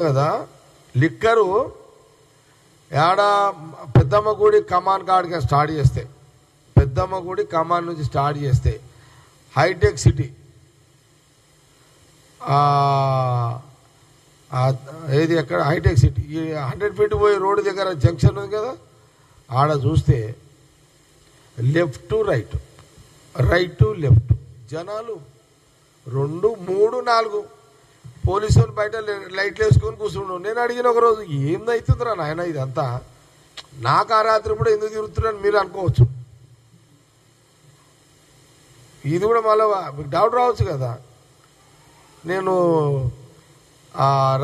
కదా? లిక్కరు ఏడ పెద్దమ్మ గుడి కమాన్ కాడికి స్టార్ట్ చేస్తే పెద్దమ్మ గుడి కమాన్ నుంచి స్టార్ట్ చేస్తే హైటెక్ సిటీ ఏది ఎక్కడ? Hitech city. ఈ హండ్రెడ్ ఫీట్ పోయి రోడ్డు దగ్గర జంక్షన్ ఉంది కదా? ఆడ చూస్తే left to right right to left జనాలు రెండు మూడు నాలుగు పోలీసు బయట లైట్లు వేసుకొని కూర్చుండు. నేను అడిగిన ఒక రోజు ఏందవుతుందిరా నాయన ఇదంతా? నాకు ఆ రాత్రి కూడా ఎందుకు తిరుగుతున్నాను మీరు అనుకోవచ్చు. ఇది కూడా మళ్ళీ మీకు డౌట్ రావచ్చు కదా. నేను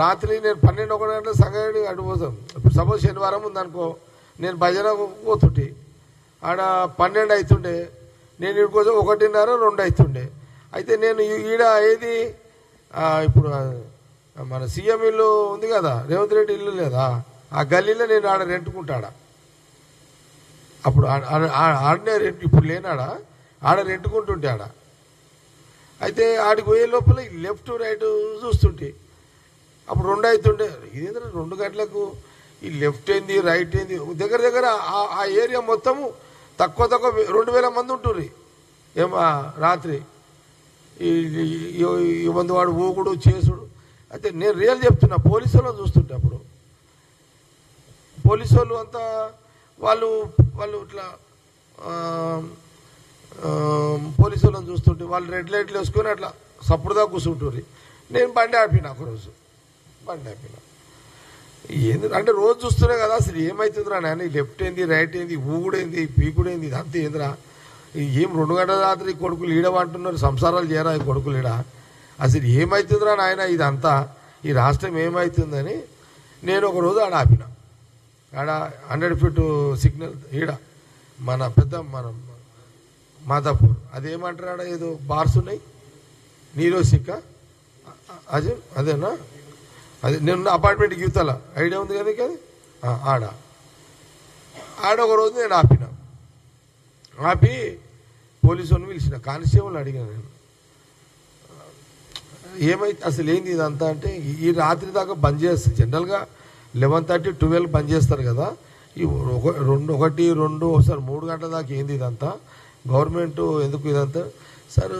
రాత్రి నేను పన్నెండు ఒకటి గంటల సంగడి అడిపోతాం ఇప్పుడు సపోజ్ శనివారం ఉందనుకో నేను భజన పోతుంటే ఆడ పన్నెండు అవుతుండే నేను ఇక్కడికి ఒకటిన్నర రెండు అవుతుండే అయితే నేను ఈడ ఏది ఇప్పుడు మన సీఎం ఇల్లు ఉంది కదా రేవంత్ రెడ్డి ఇల్లు లేదా? ఆ గల్లీలో నేను ఆడ రెంటుకుంటాడా? అప్పుడు ఆడ- ఆడ- ఆడనే రెంట్ ఇప్పుడు లేనాడా? ఆడ రెంటుకుంటుంటే ఆడ అయితే ఆడికి పోయే లోపల లెఫ్ట్ రైట్ చూస్తుంటే అప్పుడు రెండు అవుతుండే ఇదేంద్ర రెండు గంటలకు ఈ లెఫ్ట్ ఏంది రైట్ ఏంది? దగ్గర దగ్గర ఆ- ఏరియా మొత్తము తక్కువ తక్కువ రెండు వేల మంది ఉంటుర్రి. ఏమా రాత్రి. ఈ వాడు ఊగుడు చేసుడు. అయితే నేను రియల్ చెప్తున్నా పోలీసు వాళ్ళని చూస్తుంటే అప్పుడు. పోలీసు వాళ్ళు అంతా వాళ్ళు వాళ్ళు ఇట్లా పోలీసు వాళ్ళని చూస్తుంటే వాళ్ళు రెడ్ లైట్లు వేసుకొని అట్లా సప్పుడుదా కూర్చుంటుంది నేను బండి ఆపిన ఒకరోజు. బండి ఆపిన. ఏంది అంటే రోజు చూస్తున్నా కదా అసలు ఏమవుతుందిరా నాన్న లెఫ్ట్ ఏంది రైట్ ఏంది ఊగుడేంది పీకుడేంది ఇదంతా ఏందిరా? ఏం రెండు గంటల రాత్రి కొడుకులు ఈడమంటున్నారు సంసారాలు చేయరా ఈ కొడుకులు ఈడ? అసలు ఏమవుతుందిరా నాయన ఇదంతా? ఈ రాష్ట్రం ఏమవుతుందని నేను ఒక రోజు ఆడ ఆపిన. ఆడ హండ్రెడ్ ఫీట్ సిగ్నల్ ఈడ మన పెద్ద మన మాదాపూర్. అదేమంటారు ఆడ ఏదో బార్స్ ఉన్నాయి? నీరో సిక్క? అదే అదేనా? అదే నేను అపార్ట్మెంట్ యువతల ఐడియా ఉంది కదా అది? ఆడ. ఆడ ఒక రోజు నేను ఆపిన. ఆపి పోలీసు వాళ్ళని పిలిచిన కానిస్టేబుల్ అడిగాను నేను. ఏమైతే అసలు ఏంది ఇదంతా అంటే ఈ- రాత్రి దాకా బంద్ చేస్తారు జనరల్గా లెవెన్ థర్టీ ట్వెల్వ్ బంద్ చేస్తారు కదా. ఈ ఒక రెండు ఒకటి రెండు ఒకసారి మూడు గంటల దాకా ఏంది ఇదంతా? గవర్నమెంట్ ఎందుకు ఇదంతా? సార్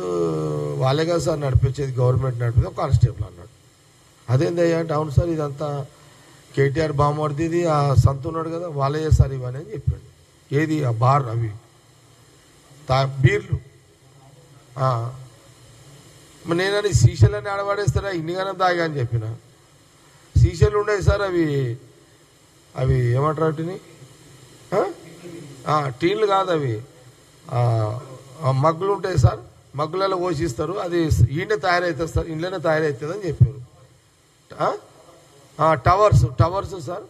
వాళ్ళే కదా సార్ నడిపించేది గవర్నమెంట్ నడిపేది ఒక కానిస్టేబుల్ అన్నాడు. అదేందయ్యా అంటే అవును సార్ ఇదంతా కేటీఆర్ బామ్మడిది ఆ సంత ఉన్నాడు కదా వాళ్ళే సార్ ఇవన్నీ అని చెప్పాడు. ఏది? ఆ బార్ అవి. తా బీర్లు నేనని సీషలని ఆడవాడేస్తారా? ఇన్నిగానం తాగా అని చెప్పిన. సీషలు ఉండేవి సార్ అవి అవి ఏమంటారు వాటిని? టీన్లు కాదు అవి. మగ్గులు ఉంటాయి సార్. మగ్గులలో పోషిస్తారు. అది ఈయనే తయారవుతుంది సార్ ఇంట్లోనే తయారవుతుంది అని చెప్పారు. Towers towers sir.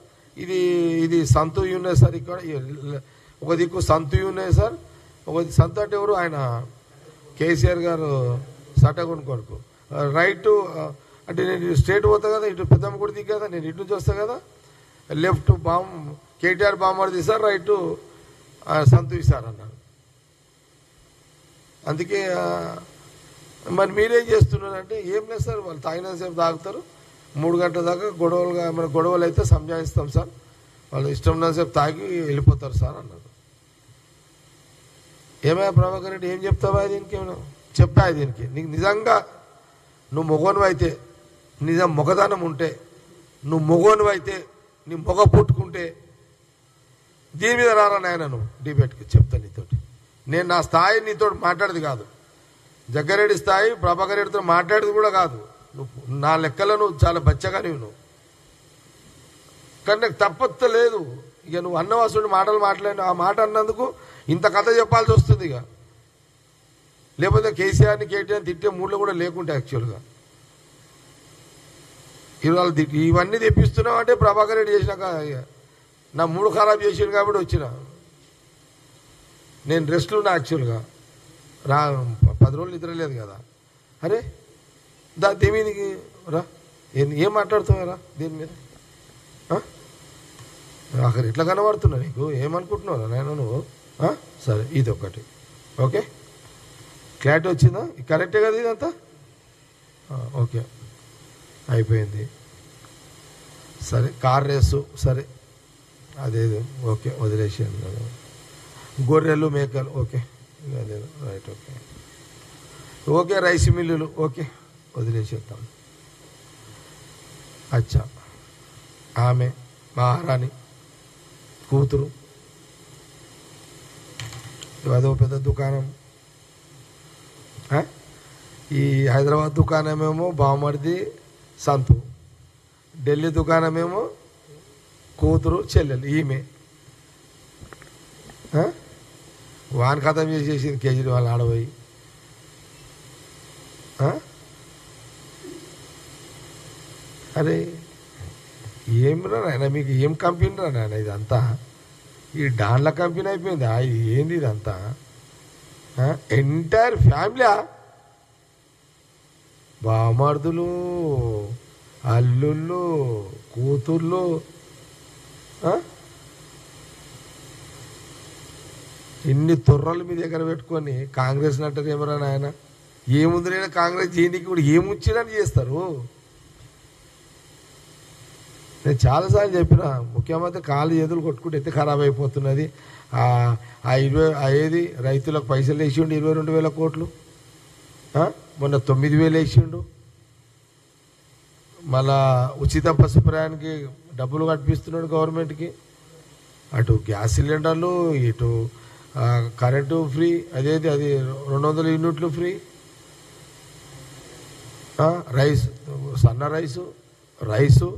ఇది ఇది సంతూయి ఉన్నాయి సార్ ఇక్కడ. ఒక దిక్కు సంతూయి ఉన్నాయి సార్. ఒక ది- అంటే ఎవరు? ఆయన కేసీఆర్ గారు సటగుని కొడుకు రైటు రైట్ అంటే నేను స్టేట్ పోతా కదా ఇటు పెద్దమ్మ గుడి దిగు కదా నేను ఇటు నుంచి వస్తా కదా. లెఫ్ట్ బామ్ కేటీఆర్ బామ్మడి సార్ రైట్ సంతు సార్ అన్నారు అందుకే మరి మీరేం చేస్తున్నారంటే ఏం లేదు సార్ వాళ్ళు తాగినంతసేపు తాగుతారు. మూడు గంటల దాకా గొడవలుగా ఏమైనా గొడవలు అయితే సంజాయిస్తాం సార్. వాళ్ళు ఇష్టం ఉన్నంతసేపు తాగి వెళ్ళిపోతారు సార్ అన్నారు ఏమయ్యా ప్రభాకర్ రెడ్డి ఏం చెప్తావా దీనికి? చెప్పా దీనికి. నీకు నిజంగా నువ్వు మొగోను అయితే నిజం మొగదానం ఉంటే నువ్వు మొగోను అయితే నీ మొగ పుట్టుకుంటే దీని మీద రారా నాయన నువ్వు? డిబేట్కి చెప్తా నీతోటి. నేను నా స్థాయి నీతో మాట్లాడేది కాదు. జగ్గారెడ్డి స్థాయి ప్రభాకర్ రెడ్డితో మాట్లాడేది కూడా కాదు. నువ్వు నా లెక్కలో నువ్వు చాలా బచ్చగానే నువ్వు కానీ నాకు తప్పత్త లేదు ఇక నువ్వు అన్నవాసుడి మాటలు మాట్లాడిన ఆ మాట అన్నందుకు ఇంత కథ చెప్పాల్సి వస్తుంది ఇక. లేకపోతే కేసీఆర్ని కేటీఆర్ని తిట్టే మూడులో కూడా లేకుంటే యాక్చువల్గా. ఇవాళ ది- ఇవన్నీ తెప్పిస్తున్నావు అంటే ప్రభాకర్ రెడ్డి చేసినాక ఇక. నా మూడు ఖరాబ్ చేసాడు కాబట్టి వచ్చిన. నేను రెస్ట్లో ఉన్నా యాక్చువల్గా. రా పది రోజులు నిద్ర లేదు కదా. అరే దా దేమీదికి రా? ఏం ఏం మాట్లాడుతున్నావు రా? దీని మీద? ఆఖరి ఇట్లా కనబడుతున్నా నీకు? ఏమనుకుంటున్నావు నేను నువ్వు? సరే ఇది ఒకటి ఓకే? క్లారిటీ వచ్చిందా? కరెక్టే కదా ఇదంతా? ఓకే. అయిపోయింది. సరే కార్ రేసు సరే. అదేదో ఓకే వదిలేసాను కదా. గొర్రెలు మేకలు ఓకే. అదే రైట్ ఓకే. ఓకే రైస్ మిల్లులు ఓకే. వదిలేసేద్దాం. అచ్చా. ఆమె మహారాణి. కూతురు. అదో పెద్ద దుకాణం. ఈ హైదరాబాద్ దుకాణమేమో బావమరిది సంతు. ఢిల్లీ దుకాణమేమో కూతురు చెల్లెలు ఈమె. వాన్ ఖతం చేసేసింది కేజ్రీవాల్ ఆడబోయి. అరే ఏమిరా నాయన మీకు ఏం కంపెనీ రా నాయన ఇదంతా? ఈ డాన్ల కంపెనీ అయిపోయిందా? ఇది ఏంది ఇదంతా? ఎంటైర్ ఫ్యామిలీ బామర్దులు అల్లుళ్ళు కూతుర్లు ఇన్ని తొర్రలు మీ దగ్గర పెట్టుకొని కాంగ్రెస్ అంటారు ఏమరా నాయన? ఏముందిరైనా కాంగ్రెస్ చేయడానికి కూడా ఏముచ్చినని చేస్తారు? నేను చాలాసార్లు చెప్పిన ముఖ్యమంత్రి కాళ్ళు చేతులు కొట్టుకుంటే ఎత్తి ఖరాబ్ అయిపోతున్నది? ఆ ఇరవై అయ్యేది రైతులకు పైసలు వేసిండు ఇరవై రెండు వేల కోట్లు. మొన్న తొమ్మిది వేలు వేసిండు మళ్ళా ఉచిత బస్సు ప్రయాణానికి డబ్బులు కట్టిస్తున్నాడు గవర్నమెంట్కి. అటు గ్యాస్ సిలిండర్లు ఇటు కరెంటు ఫ్రీ అదేది అది రెండు వందల యూనిట్లు ఫ్రీ. రైస్ సన్న rice rice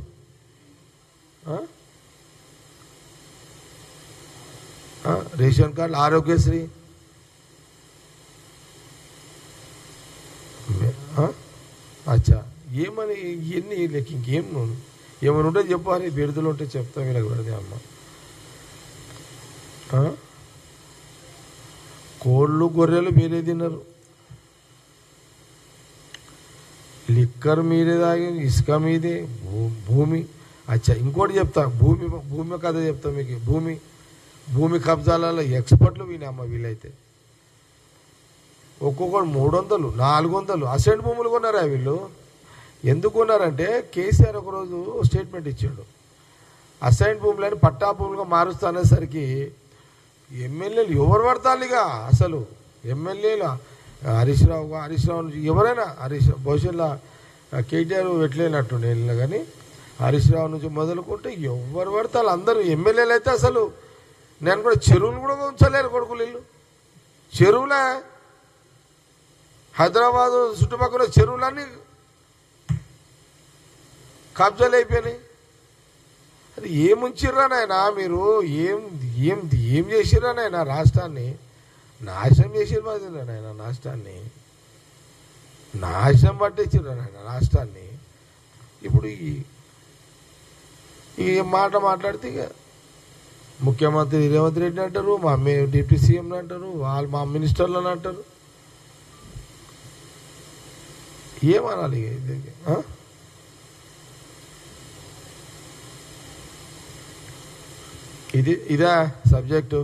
ration card Aarogyasri. అచ్చా ఏమని ఇవన్నీ లెక్క ఇంకేం నువ్వు ఏమైనా ఉంటే చెప్పాలి బిరుదులు ఉంటే చెప్తా వీళ్ళకి పెడదే అమ్మ. కోళ్ళు గొర్రెలు మీరే తిన్నారు. లిక్కర్ మీరే తాగి ఇసుక మీదే భూ- భూమి. అచ్చా ఇంకోటి చెప్తా భూమి భూమి కథ చెప్తా మీకు. భూమి భూమి కబ్జాలలో ఎక్స్పర్ట్లు వీనమ్మ వీళ్ళైతే. ఒక్కొక్కడు మూడు వందలు నాలుగు వందలు అసెంట్ భూములు కొన్నారా వీళ్ళు? ఎందుకు కొన్నారంటే కేసీఆర్ ఒకరోజు స్టేట్మెంట్ ఇచ్చాడు. అసైన్ భూములని పట్టా భూములుగా మారుస్తా అనేసరికి ఎమ్మెల్యేలు ఎవరు పడతారు ఇక అసలు? ఎమ్మెల్యేలు హరీష్ రావు హరీష్ రావు నుంచి ఎవరైనా హరీష్ భవిష్యత్తులో కేటీఆర్ పెట్టలేనట్టుండే నేను కానీ హరీష్ రావు నుంచి మొదలుకుంటే ఎవరు పడితే అందరూ ఎమ్మెల్యేలు అయితే అసలు నేను కూడా చెరువులు కూడా ఉంచలేరు కొడుకులు ఇల్లు. చెరువులే హైదరాబాద్ చుట్టుపక్కల చెరువులన్నీ కబ్జాలు అయిపోయినాయి. అది ఏముంచిర్రా నాయన మీరు? ఏం ఏం ఏం చేసిర్రా నాయన రాష్ట్రాన్ని? నాశనం చేసిర్రు మాది నాయన రాష్ట్రాన్ని. నాశనం పట్టించిర్రా నాయన రాష్ట్రాన్ని. ఇప్పుడు ఇక మాట మాట్లాడితే ఇక ముఖ్యమంత్రి రేవంత్ రెడ్డి అంటారు మా డిప్యూటీ సీఎం అంటారు వాళ్ళు మా మినిస్టర్లను అంటారు. ఏమనాలి ఇక ఇది? ఇది ఇదా సబ్జెక్టు?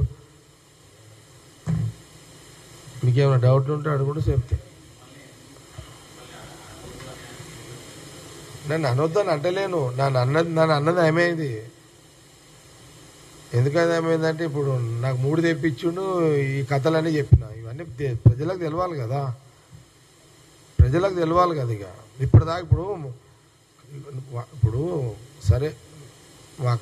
మీకేమైనా డౌట్ ఉంటే అడుగుంటే చెప్తే నన్ను అనొద్దని అంటలేను. నన్ను అన్నది నన్ను అన్నది ఏమైంది? ఎందుకని ఏమైందంటే ఇప్పుడు నాకు మూడు తెప్పించుండు ఈ కథలన్నీ చెప్పిన. ఇవన్నీ ప్రజలకు తెలవాలి కదా. ప్రజలకు తెలవాలి కదా ఇక. ఇప్పటిదాకా ఇప్పుడు ఇప్పుడు సరే మా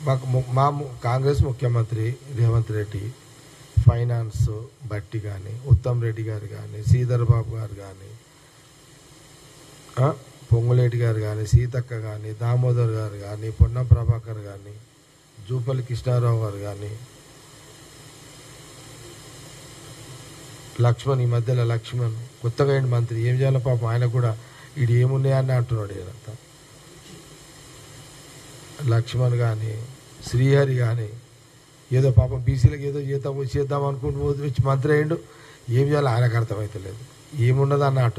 మాకు మా ము- కాంగ్రెస్ ముఖ్యమంత్రి రేవంత్ రెడ్డి ఫైనాన్స్ బట్టి కానీ ఉత్తమ్ రెడ్డి గారు కానీ శ్రీధర్ బాబు గారు కానీ పొంగులేటి గారు కానీ సీతక్క కానీ దామోదర్ గారు కానీ పొన్నం ప్రభాకర్ కానీ జూపల్లి కృష్ణారావు గారు కానీ లక్ష్మణ్ ఈ మధ్యలో లక్ష్మణ్ కొత్తగా ఏంటి మంత్రి? ఏం చేయాలో పాపం? ఆయన కూడా ఇడు ఏమున్నాయని అంటున్నాడు ఈయనంతా లక్ష్మణ్ కానీ శ్రీహరి కానీ ఏదో పాపం బీసీలకు ఏదో చేద్దాం చేద్దాం అనుకుంటూ వచ్చి మంత్రి అయ్యిండు. ఏం చేయాలో ఆయనకు అర్థమవుతలేదు ఏమున్నది అన్నట్టు.